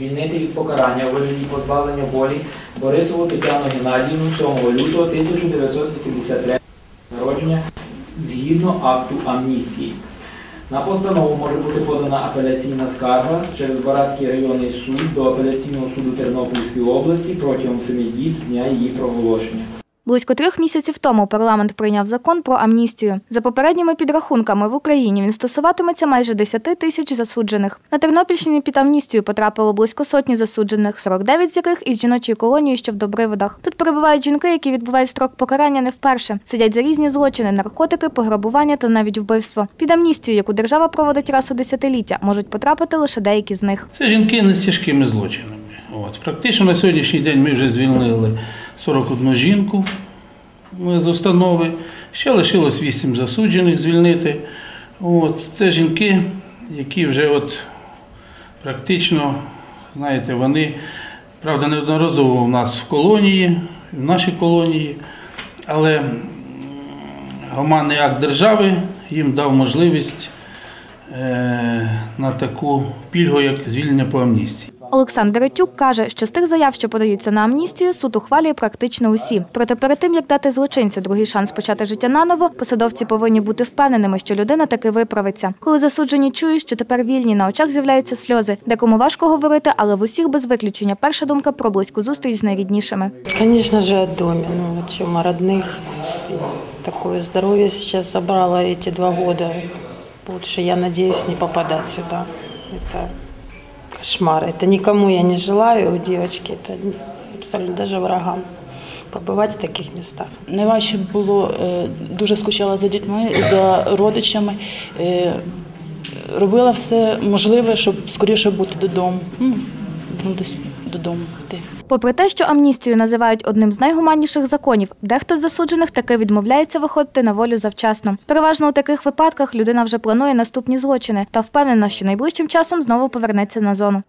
звільнити від покарання у вигляді позбавлення волі Борисову Тетяну Геннадіївну 7 лютого 1983 народження згідно акту амністії. На постанову може бути подана апеляційна скарга через Барацький районний суд до апеляційного суду Тернопільської області протягом 7 діб з дня її проголошення. Близько трьох місяців тому парламент прийняв закон про амністію. За попередніми підрахунками в Україні він стосуватиметься майже 10 тисяч засуджених. На Тернопільщині під амністію потрапило близько сотні засуджених, 49 з яких із жіночої колонії, що в Добриводах. Тут перебувають жінки, які відбувають строк покарання не вперше. Сидять за різні злочини, наркотики, пограбування та навіть вбивство. Під амністію, яку держава проводить раз у десятиліття, можуть потрапити лише деякі з них. Це жінки не з тяжкими злочинами. От. Практично на сьогоднішній день ми вже звільнили 41 жінку з установи. Ще лишилось 8 засуджених звільнити. От. Це жінки, які вже от практично, знаєте, вони, правда, неодноразово в нас в колонії, в нашій колонії, але гуманний акт держави їм дав можливість е, на таку пільгу, як звільнення по амністії. Олександр Ретюк каже, що з тих заяв, що подаються на амністію, суд ухвалює практично усі. Проте перед тим, як дати злочинцю другий шанс почати життя наново, посадовці повинні бути впевненими, що людина таки виправиться. Коли засуджені чують, що тепер вільні, на очах з'являються сльози. Декому важко говорити, але в усіх без виключення перша думка про близьку зустріч з найріднішими. Конечно же, о доме. Ну, о чем, о родных. И такое здоровье сейчас забрало эти два года. Больше, я надеюсь, не попадать сюда. Это кошмар. Это никому я не желаю, девочки. Это абсолютно даже врагам побывать в таких местах. Найважче було е, дуже скучала за дітьми, за родичами. е, Робила все можливе, щоб скоріше бути додому. М, Вернутися додому. йти. Попри те, що амністію називають одним з найгуманніших законів, дехто з засуджених таки відмовляється виходити на волю завчасно. Переважно у таких випадках людина вже планує наступні злочини та впевнена, що найближчим часом знову повернеться на зону.